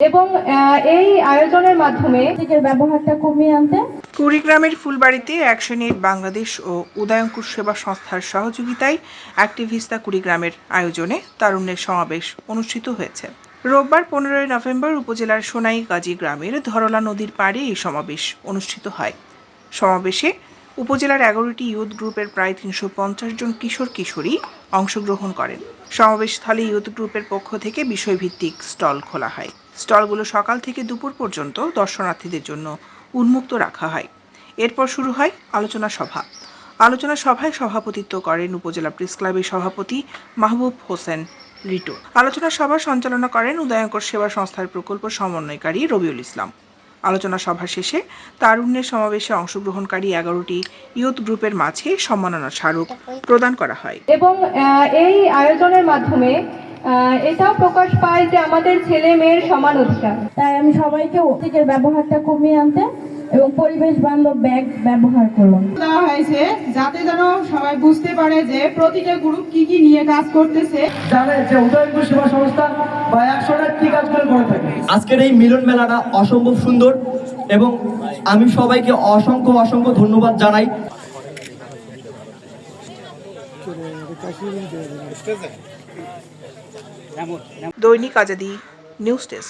এবং এই আয়োজনের মাধ্যমে প্লাস্টিকের ব্যবহারটা কমিয়ে আনতে কুড়িগ্রামের ফুলবাড়িতে অ্যাকশন এইড বাংলাদেশ ও উদয়ঙ্কুর সেবা সংস্থার সহযোগিতায় অ্যাক্টিভিস্তা কুড়িগ্রামের আয়োজনে তারুণ্যের সমাবেশ অনুষ্ঠিত হয়েছে। রোববার পনেরোই নভেম্বর উপজেলার সোনাই গাজী গ্রামের ধরলা নদীর পাড়ে এই সমাবেশ অনুষ্ঠিত হয়। সমাবেশে উপজেলার এগারোটি ইউথ গ্রুপের প্রায় তিনশো পঞ্চাশ জন কিশোর কিশোরী অংশগ্রহণ করেন। সমাবেশস্থলে ইউথ গ্রুপের পক্ষ থেকে বিষয়ভিত্তিক স্টল খোলা হয়। স্টলগুলো সকাল থেকে দুপুর পর্যন্ত দর্শনার্থীদের জন্য উন্মুক্ত রাখা হয়। এরপর শুরু হয় আলোচনা সভা। আলোচনা সভায় সভাপতিত্ব করেন উপজেলা প্রেস ক্লাবের সভাপতি মাহবুব হোসেন রিটু। আলোচনা সভা সঞ্চালনা করেন উদয়ঙ্কর সেবা সংস্থার প্রকল্প সমন্বয়কারী রবিউল ইসলাম। আলোচনা সভা শেষে তারুণ্যের সমাবেশে অংশগ্রহণকারী এগারোটি ইয়ুথ গ্রুপের মাঝে সম্মাননা স্মারক প্রদান করা হয়। এবং এই আয়োজনের মাধ্যমে আহ, এটাও প্রকাশ পায় যে আমাদের ছেলে মেয়ের সমান অধিকার। তাই আমি সবাইকে অতীতের ব্যবহারটা কমিয়ে আনতে এবং পরিবেশ বান্ধব ব্যাগ ব্যবহার করুন। দেওয়া হয়েছে যাতে যেন সবাই বুঝতে পারে যে প্রতিটা গ্রুপ কি কি নিয়ে কাজ করতেছে। যে উদয়নপুর সেবা সংস্থা বা একশোটা কি কাজগুলো করে থাকে। আজকের এই মিলন মেলাটা অসম্ভব সুন্দর এবং আমি সবাইকে অসংখ্য অসংখ্য ধন্যবাদ জানাই। দৈনিক আজাদি নিউজ ডেস্ক।